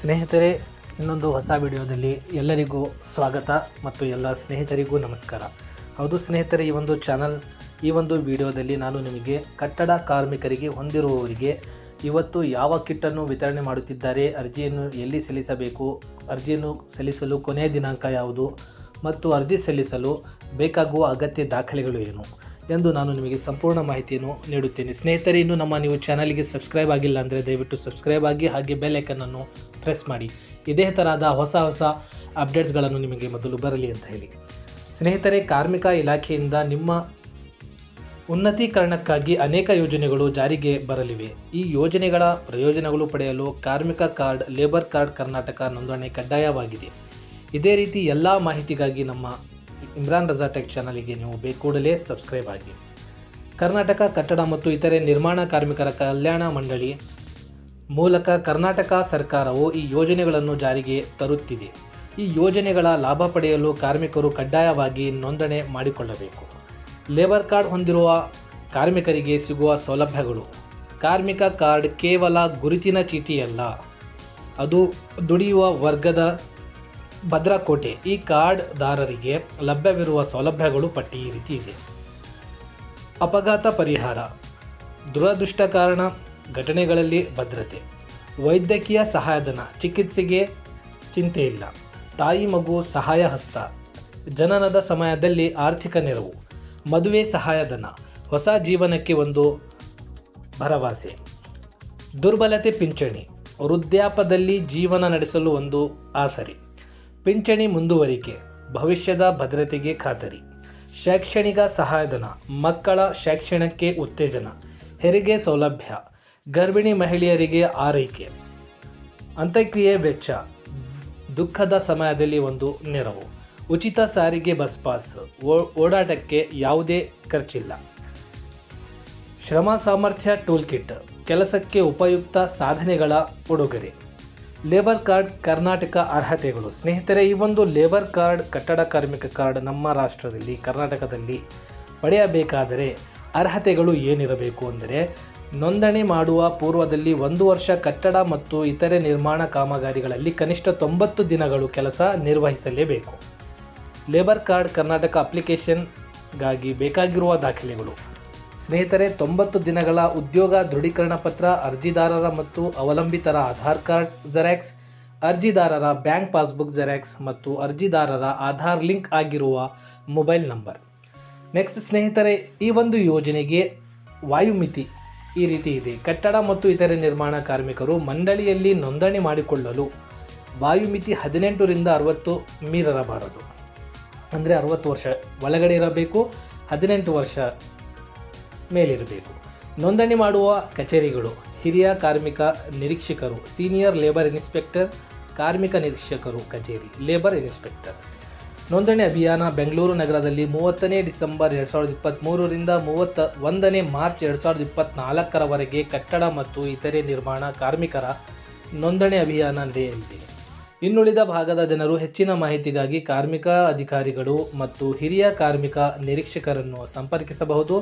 ಸ್ನೇಹಿತರೆ, ಇನ್ನೊಂದು ಹೊಸ ವಿಡಿಯೋದಲ್ಲಿ ಎಲ್ಲರಿಗೂ ಸ್ವಾಗತ ಮತ್ತು ಎಲ್ಲ ಸ್ನೇಹಿತರಿಗೂ ನಮಸ್ಕಾರ. ಹೌದು ಸ್ನೇಹಿತರೆ, ಈ ಒಂದು ಚಾನಲ್, ಈ ಒಂದು ವಿಡಿಯೋದಲ್ಲಿ ನಾನು ನಿಮಗೆ ಕಟ್ಟಡ ಕಾರ್ಮಿಕರಿಗೆ ಹೊಂದಿರುವವರಿಗೆ ಇವತ್ತು ಯಾವ ಕಿಟ್ಟನ್ನು ವಿತರಣೆ ಮಾಡುತ್ತಿದ್ದಾರೆ, ಅರ್ಜಿಯನ್ನು ಎಲ್ಲಿ ಸಲ್ಲಿಸಬೇಕು, ಅರ್ಜಿಯನ್ನು ಸಲ್ಲಿಸಲು ಕೊನೆಯ ದಿನಾಂಕ ಯಾವುದು, ಮತ್ತು ಅರ್ಜಿ ಸಲ್ಲಿಸಲು ಬೇಕಾಗುವ ಅಗತ್ಯ ದಾಖಲೆಗಳು ಏನು? ಎಂದು ನಾನು ನಿಮಗೆ ಸಂಪೂರ್ಣ ಮಾಹಿತಿಯನ್ನು ನೀಡುತ್ತೇನೆ. ಸ್ನೇಹಿತರೆ, ಇನ್ನು ನಮ್ಮ ನೀವು ಚಾನಲ್ಗೆ ಸಬ್ಸ್ಕ್ರೈಬ್ ಆಗಿಲ್ಲ ಅಂದರೆ ದಯವಿಟ್ಟು ಸಬ್ಸ್ಕ್ರೈಬ್ ಆಗಿ ಹಾಗೆ ಬೆಲ್ ಐಕನನ್ನು ಪ್ರೆಸ್ ಮಾಡಿ. ಇದೇ ಥರದ ಹೊಸ ಹೊಸ ಅಪ್ಡೇಟ್ಸ್ಗಳನ್ನು ನಿಮಗೆ ಮೊದಲು ಬರಲಿ ಅಂತ ಹೇಳಿ. ಸ್ನೇಹಿತರೆ, ಕಾರ್ಮಿಕ ಇಲಾಖೆಯಿಂದ ನಿಮ್ಮ ಉನ್ನತೀಕರಣಕ್ಕಾಗಿ ಅನೇಕ ಯೋಜನೆಗಳು ಜಾರಿಗೆ ಬರಲಿವೆ. ಈ ಯೋಜನೆಗಳ ಪ್ರಯೋಜನಗಳು ಪಡೆಯಲು ಕಾರ್ಮಿಕ ಕಾರ್ಡ್, ಲೇಬರ್ ಕಾರ್ಡ್ ಕರ್ನಾಟಕ ನೋಂದಣಿ ಕಡ್ಡಾಯವಾಗಿದೆ. ಇದೇ ರೀತಿ ಎಲ್ಲ ಮಾಹಿತಿಗಾಗಿ ನಮ್ಮ ಇಮ್ರಾನ್ ರಜಾ ಟೆಕ್ ಚಾನಲಿಗೆ ನೀವು ಬೇಕೂಡಲೇ ಸಬ್ಸ್ಕ್ರೈಬ್ ಆಗಿ. ಕರ್ನಾಟಕ, ಕಟ್ಟಡ ಮತ್ತು ಇತರೆ ನಿರ್ಮಾಣ ಕಾರ್ಮಿಕರ ಕಲ್ಯಾಣ ಮಂಡಳಿ ಮೂಲಕ ಕರ್ನಾಟಕ ಸರ್ಕಾರವು ಈ ಯೋಜನೆಗಳನ್ನು ಜಾರಿಗೆ ತರುತ್ತಿದೆ. ಈ ಯೋಜನೆಗಳ ಲಾಭ ಪಡೆಯಲು ಕಾರ್ಮಿಕರು ಕಡ್ಡಾಯವಾಗಿ ನೋಂದಣಿ ಮಾಡಿಕೊಳ್ಳಬೇಕು. ಲೇಬರ್ ಕಾರ್ಡ್ ಹೊಂದಿರುವ ಕಾರ್ಮಿಕರಿಗೆ ಸಿಗುವ ಸೌಲಭ್ಯಗಳು. ಕಾರ್ಮಿಕ ಕಾರ್ಡ್ ಕೇವಲ ಗುರುತಿನ ಚೀಟಿಯಲ್ಲ, ಅದು ದುಡಿಯುವ ವರ್ಗದ ಭದ್ರಕೋಟೆ. ಈ ಕಾರ್ಡ್ದಾರರಿಗೆ ಲಭ್ಯವಿರುವ ಸೌಲಭ್ಯಗಳು ಪಟ್ಟಿ ಈ ರೀತಿ ಇದೆ. ಅಪಘಾತ ಪರಿಹಾರ. ದುರದೃಷ್ಟ ಕಾರಣ, ಘಟನೆಗಳಲ್ಲಿ ಭದ್ರತೆ. ವೈದ್ಯಕೀಯ ಸಹಾಯಧನ. ಚಿಕಿತ್ಸೆಗೆ ಚಿಂತೆ ಇಲ್ಲ. ತಾಯಿ ಮಗು ಸಹಾಯ ಹಸ್ತ. ಜನನದ ಸಮಯದಲ್ಲಿ ಆರ್ಥಿಕ ನೆರವು. ಮದುವೆ ಸಹಾಯಧನ. ಹೊಸ ಜೀವನಕ್ಕೆ ಒಂದು ಭರವಸೆ. ದುರ್ಬಲತೆ ಪಿಂಚಣಿ. ವೃದ್ಧಾಪದಲ್ಲಿ ಜೀವನ ನಡೆಸಲು ಒಂದು ಆಸರೆ. ಪಿಂಚಣಿ ಮುಂದುವರಿಕೆ, ಭವಿಷ್ಯದ ಭದ್ರತೆಗೆ ಖಾತರಿ, ಶೈಕ್ಷಣಿಕ ಸಹಾಯಧನ, ಮಕ್ಕಳ ಶೈಕ್ಷಣಕ್ಕೆ ಉತ್ತೇಜನ, ಹೆರಿಗೆ ಸೌಲಭ್ಯ, ಗರ್ಭಿಣಿ ಮಹಿಳೆಯರಿಗೆ ಆರೈಕೆ. ಅಂತ್ಯಕ್ರಿಯೆ ವೆಚ್ಚ, ದುಃಖದ ಸಮಯದಲ್ಲಿ ಒಂದು ನೆರವು, ಉಚಿತ ಸಾರಿಗೆ ಬಸ್ ಪಾಸ್ ಓಡಾಟಕ್ಕೆ ಯಾವುದೇ ಖರ್ಚಿಲ್ಲ. ಶ್ರಮ ಸಾಮರ್ಥ್ಯ ಟೂಲ್ ಕಿಟ್ ಕೆಲಸಕ್ಕೆ ಉಪಯುಕ್ತ ಸಾಧನೆಗಳ ಉಡುಗೊರೆ. ಲೇಬರ್ ಕಾರ್ಡ್ ಕರ್ನಾಟಕ ಅರ್ಹತೆಗಳು. ಸ್ನೇಹಿತರೆ, ಈ ಒಂದು ಲೇಬರ್ ಕಾರ್ಡ್, ಕಟ್ಟಡ ಕಾರ್ಮಿಕ ಕಾರ್ಡ್ ನಮ್ಮ ರಾಷ್ಟ್ರದಲ್ಲಿ, ಕರ್ನಾಟಕದಲ್ಲಿ ಪಡೆಯಬೇಕಾದರೆ ಅರ್ಹತೆಗಳು ಏನಿರಬೇಕು ಅಂದರೆ, ನೋಂದಣಿ ಮಾಡುವ ಪೂರ್ವದಲ್ಲಿ ಒಂದು ವರ್ಷ ಕಟ್ಟಡ ಮತ್ತು ಇತರೆ ನಿರ್ಮಾಣ ಕಾಮಗಾರಿಗಳಲ್ಲಿ ಕನಿಷ್ಠ ತೊಂಬತ್ತು ದಿನಗಳು ಕೆಲಸ ನಿರ್ವಹಿಸಲೇಬೇಕು. ಲೇಬರ್ ಕಾರ್ಡ್ ಕರ್ನಾಟಕ ಅಪ್ಲಿಕೇಶನ್ಗಾಗಿ ಬೇಕಾಗಿರುವ ದಾಖಲೆಗಳು. ಸ್ನೇಹಿತರೆ, ತೊಂಬತ್ತು ದಿನಗಳ ಉದ್ಯೋಗ ದೃಢೀಕರಣ ಪತ್ರ ಅರ್ಜಿದಾರರ ಮತ್ತು ಅವಲಂಬಿತರ ಆಧಾರ್ ಕಾರ್ಡ್ ಜೆರಾಕ್ಸ್ ಅರ್ಜಿದಾರರ ಬ್ಯಾಂಕ್ ಪಾಸ್ಬುಕ್ ಜೆರಾಕ್ಸ್ ಮತ್ತು ಅರ್ಜಿದಾರರ ಆಧಾರ್ ಲಿಂಕ್ ಆಗಿರುವ ಮೊಬೈಲ್ ನಂಬರ್. ನೆಕ್ಸ್ಟ್ ಸ್ನೇಹಿತರೆ, ಈ ಒಂದು ಯೋಜನೆಗೆ ವಾಯುಮಿತಿ ಈ ರೀತಿ ಇದೆ. ಕಟ್ಟಡ ಮತ್ತು ಇತರೆ ನಿರ್ಮಾಣ ಕಾರ್ಮಿಕರು ಮಂಡಳಿಯಲ್ಲಿ ನೋಂದಣಿ ಮಾಡಿಕೊಳ್ಳಲು ವಾಯುಮಿತಿ ಹದಿನೆಂಟರಿಂದ ಅರವತ್ತು ಮೀರಬಾರದು ಅಂದರೆ ಅರವತ್ತು ವರ್ಷ ಒಳಗಡೆ ಇರಬೇಕು, ಹದಿನೆಂಟು ವರ್ಷ ಮೇಲಿರಬೇಕು. ನೋಂದಣಿ ಮಾಡುವ ಕಚೇರಿಗಳು, ಹಿರಿಯ ಕಾರ್ಮಿಕ ನಿರೀಕ್ಷಕರು, ಸೀನಿಯರ್ ಲೇಬರ್ ಇನ್ಸ್ಪೆಕ್ಟರ್, ಕಾರ್ಮಿಕ ನಿರೀಕ್ಷಕರು ಕಚೇರಿ, ಲೇಬರ್ ಇನ್ಸ್ಪೆಕ್ಟರ್. ನೋಂದಣಿ ಅಭಿಯಾನ ಬೆಂಗಳೂರು ನಗರದಲ್ಲಿ ಮೂವತ್ತನೇ ಡಿಸೆಂಬರ್ ಎರಡು ಸಾವಿರದ ಇಪ್ಪತ್ತ್ಮೂರರಿಂದ ಮೂವತ್ತ ಒಂದನೇ ಮಾರ್ಚ್ ಎರಡು ಸಾವಿರದ ಇಪ್ಪತ್ತ್ನಾಲ್ಕರವರೆಗೆ ಕಟ್ಟಡ ಮತ್ತು ಇತರೆ ನಿರ್ಮಾಣ ಕಾರ್ಮಿಕರ ನೋಂದಣಿ ಅಭಿಯಾನ ನಡೆಯಲಿದೆ. ಇನ್ನುಳಿದ ಭಾಗದ ಜನರು ಹೆಚ್ಚಿನ ಮಾಹಿತಿಗಾಗಿ ಕಾರ್ಮಿಕ ಅಧಿಕಾರಿಗಳು ಮತ್ತು ಹಿರಿಯ ಕಾರ್ಮಿಕ ನಿರೀಕ್ಷಕರನ್ನು ಸಂಪರ್ಕಿಸಬಹುದು.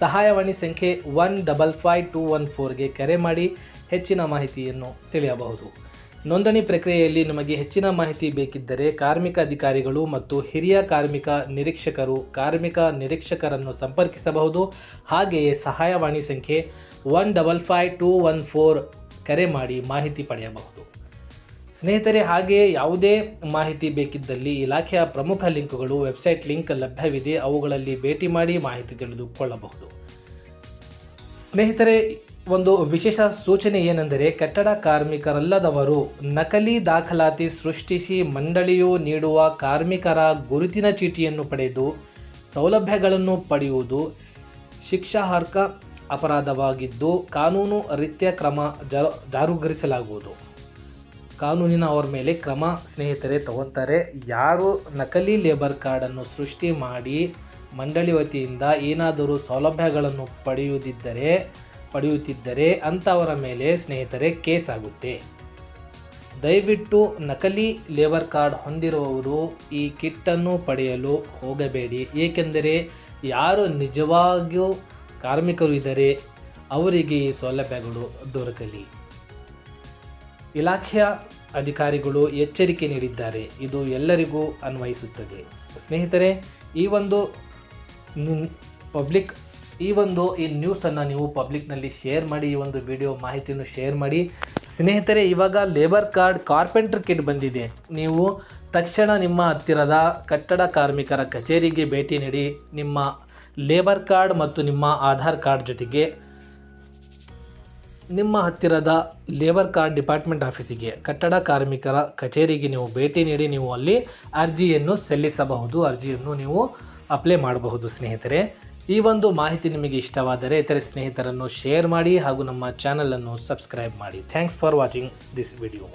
ಸಹಾಯವಾಣಿ ಸಂಖ್ಯೆ one double five two one ಫೋರ್ಗೆ ಕರೆ ಮಾಡಿ ಹೆಚ್ಚಿನ ಮಾಹಿತಿಯನ್ನು ತಿಳಿಯಬಹುದು. ನೋಂದಣಿ ಪ್ರಕ್ರಿಯೆಯಲ್ಲಿ ನಿಮಗೆ ಹೆಚ್ಚಿನ ಮಾಹಿತಿ ಬೇಕಿದ್ದರೆ ಕಾರ್ಮಿಕ ಅಧಿಕಾರಿಗಳು ಮತ್ತು ಹಿರಿಯ ಕಾರ್ಮಿಕ ನಿರೀಕ್ಷಕರು ಕಾರ್ಮಿಕ ನಿರೀಕ್ಷಕರನ್ನು ಸಂಪರ್ಕಿಸಬಹುದು. ಹಾಗೆಯೇ ಸಹಾಯವಾಣಿ ಸಂಖ್ಯೆ one double five two one four ಕರೆ ಮಾಡಿ ಮಾಹಿತಿ ಪಡೆಯಬಹುದು. ಸ್ನೇಹಿತರೆ ಹಾಗೆಯೇ ಯಾವುದೇ ಮಾಹಿತಿ ಬೇಕಿದ್ದಲ್ಲಿ ಇಲಾಖೆಯ ಪ್ರಮುಖ ಲಿಂಕ್ಗಳು, ವೆಬ್ಸೈಟ್ ಲಿಂಕ್ ಲಭ್ಯವಿದೆ, ಅವುಗಳಲ್ಲಿ ಭೇಟಿ ಮಾಡಿ ಮಾಹಿತಿ ತಿಳಿದುಕೊಳ್ಳಬಹುದು. ಸ್ನೇಹಿತರೆ, ಒಂದು ವಿಶೇಷ ಸೂಚನೆ ಏನೆಂದರೆ, ಕಟ್ಟಡ ಕಾರ್ಮಿಕರಲ್ಲದವರು ನಕಲಿ ದಾಖಲಾತಿ ಸೃಷ್ಟಿಸಿ ಮಂಡಳಿಯು ನೀಡುವ ಕಾರ್ಮಿಕರ ಗುರುತಿನ ಚೀಟಿಯನ್ನು ಪಡೆದು ಸೌಲಭ್ಯಗಳನ್ನು ಪಡೆಯುವುದು ಶಿಕ್ಷಾರ್ಹ ಅಪರಾಧವಾಗಿದ್ದು, ಕಾನೂನು ರೀತ್ಯ ಕ್ರಮ ಜಾರುಗೊಳಿಸಲಾಗುವುದು. ಕಾನೂನಿನ ಅವ್ರ ಮೇಲೆ ಕ್ರಮ ಸ್ನೇಹಿತರೆ ತಗೊತಾರೆ. ಯಾರು ನಕಲಿ ಲೇಬರ್ ಕಾರ್ಡನ್ನು ಸೃಷ್ಟಿ ಮಾಡಿ ಮಂಡಳಿ ವತಿಯಿಂದ ಏನಾದರೂ ಸೌಲಭ್ಯಗಳನ್ನು ಪಡೆಯುವುದಿದ್ದರೆ ಪಡೆಯುತ್ತಿದ್ದರೆ ಅಂಥವರ ಮೇಲೆ ಸ್ನೇಹಿತರೆ ಕೇಸ್ ಆಗುತ್ತೆ. ದಯವಿಟ್ಟು ನಕಲಿ ಲೇಬರ್ ಕಾರ್ಡ್ ಹೊಂದಿರುವವರು ಈ ಕಿಟ್ಟನ್ನು ಪಡೆಯಲು ಹೋಗಬೇಡಿ. ಏಕೆಂದರೆ ಯಾರು ನಿಜವಾಗಿಯೂ ಕಾರ್ಮಿಕರು ಇದ್ದರೆ ಅವರಿಗೆ ಈ ಸೌಲಭ್ಯಗಳು ದೊರಕಲಿ. ಇಲಾಖೆಯ ಅಧಿಕಾರಿಗಳು ಎಚ್ಚರಿಕೆ ನೀಡಿದ್ದಾರೆ. ಇದು ಎಲ್ಲರಿಗೂ ಅನ್ವಯಿಸುತ್ತದೆ. ಸ್ನೇಹಿತರೆ, ಈ ಒಂದು ಪಬ್ಲಿಕ್, ಈ ಒಂದು ಈ ನ್ಯೂಸನ್ನು ನೀವು ಪಬ್ಲಿಕ್ನಲ್ಲಿ ಶೇರ್ ಮಾಡಿ, ಈ ಒಂದು ವಿಡಿಯೋ ಮಾಹಿತಿಯನ್ನು ಶೇರ್ ಮಾಡಿ. ಸ್ನೇಹಿತರೆ, ಇವಾಗ ಲೇಬರ್ ಕಾರ್ಡ್ ಕಾರ್ಪೆಂಟರ್ ಕಿಟ್ ಬಂದಿದೆ. ನೀವು ತಕ್ಷಣ ನಿಮ್ಮ ಹತ್ತಿರದ ಕಟ್ಟಡ ಕಾರ್ಮಿಕರ ಕಚೇರಿಗೆ ಭೇಟಿ ನೀಡಿ ನಿಮ್ಮ ಲೇಬರ್ ಕಾರ್ಡ್ ಮತ್ತು ನಿಮ್ಮ ಆಧಾರ್ ಕಾರ್ಡ್ ಜೊತೆಗೆ ನಿಮ್ಮ ಹತ್ತಿರದ ಲೇಬರ್ ಕಾರ್ಡ್ ಡಿಪಾರ್ಟ್ಮೆಂಟ್ ಆಫೀಸಿಗೆ ಕಟ್ಟಡ ಕಾರ್ಮಿಕರ ಕಚೇರಿಗೆ ನೀವು ಭೇಟಿ ನೀಡಿ ನೀವು ಅಲ್ಲಿ ಅರ್ಜಿಯನ್ನು ಸಲ್ಲಿಸಬಹುದು. ಅರ್ಜಿಯನ್ನು ನೀವು ಅಪ್ಲೈ ಮಾಡಬಹುದು ಸ್ನೇಹಿತರೆ. ಈ ಒಂದು ಮಾಹಿತಿ ನಿಮಗೆ ಇಷ್ಟವಾದರೆ ಇತರೆ ಸ್ನೇಹಿತರನ್ನು ಶೇರ್ ಮಾಡಿ ಹಾಗೂ ನಮ್ಮ ಚಾನಲನ್ನು ಸಬ್ಸ್ಕ್ರೈಬ್ ಮಾಡಿ. Thanks for watching this video